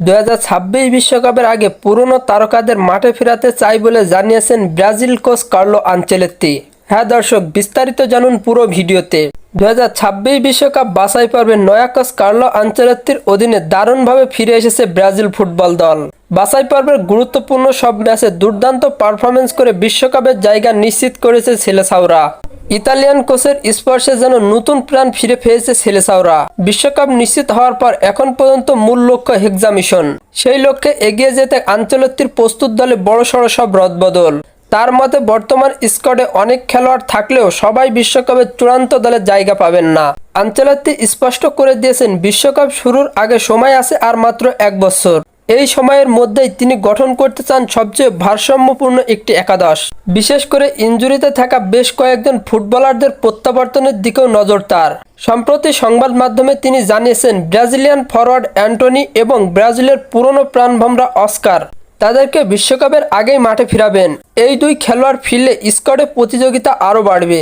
দুই বিশ্বকাপের আগে পুরনো তারকাদের মাঠে ফেরাতে চাই বলে জানিয়েছেন ব্রাজিল কোচ কার্লো আনচেলেত্তি। হ্যাঁ দর্শক, বিস্তারিত জানুন পুরো ভিডিওতে। দুই বিশ্বকাপ বাছাই পর্বে নয়া কোচ কার্লো আনচেলেত্তির অধীনে দারুণভাবে ফিরে এসেছে ব্রাজিল ফুটবল দল। বাছাই পর্বের গুরুত্বপূর্ণ সব ম্যাচে দুর্দান্ত পারফরমেন্স করে বিশ্বকাপের জায়গা নিশ্চিত করেছে ছেলেসাউরা ইতালিয়ান কোচের স্পর্শে যেন নতুন প্রাণ ফিরে পেয়েছে ছেলেসাওরা বিশ্বকাপ নিশ্চিত হওয়ার পর এখন পর্যন্ত মূল লক্ষ্য হেক্সা মিশন সেই লক্ষ্যে এগিয়ে যেতে আঞ্চলত্তির প্রস্তুত দলে বড়সড় সব রদবদল। তার মতে, বর্তমান স্কোয়াডে অনেক খেলোয়াড় থাকলেও সবাই বিশ্বকাপের চূড়ান্ত দলে জায়গা পাবেন না। আঞ্চলত্তি স্পষ্ট করে দিয়েছেন, বিশ্বকাপ শুরুর আগে সময় আছে আর মাত্র এক বছর। এই সময়ের মধ্যেই তিনি গঠন করতে চান সবচেয়ে ভারসাম্যপূর্ণ একটি একাদশ। বিশেষ করে ইনজুরিতে থাকা বেশ কয়েকজন ফুটবলারদের প্রত্যাবর্তনের দিকেও নজর তার। সম্প্রতি সংবাদ মাধ্যমে তিনি জানিয়েছেন, ব্রাজিলিয়ান ফরওয়ার্ড অ্যান্টনি এবং ব্রাজিলের পুরনো প্রাণভমরা অস্কার তাদেরকে বিশ্বকাপের আগেই মাঠে ফিরাবেন। এই দুই খেলোয়াড় ফিরলে স্কোয়াডে প্রতিযোগিতা আরও বাড়বে।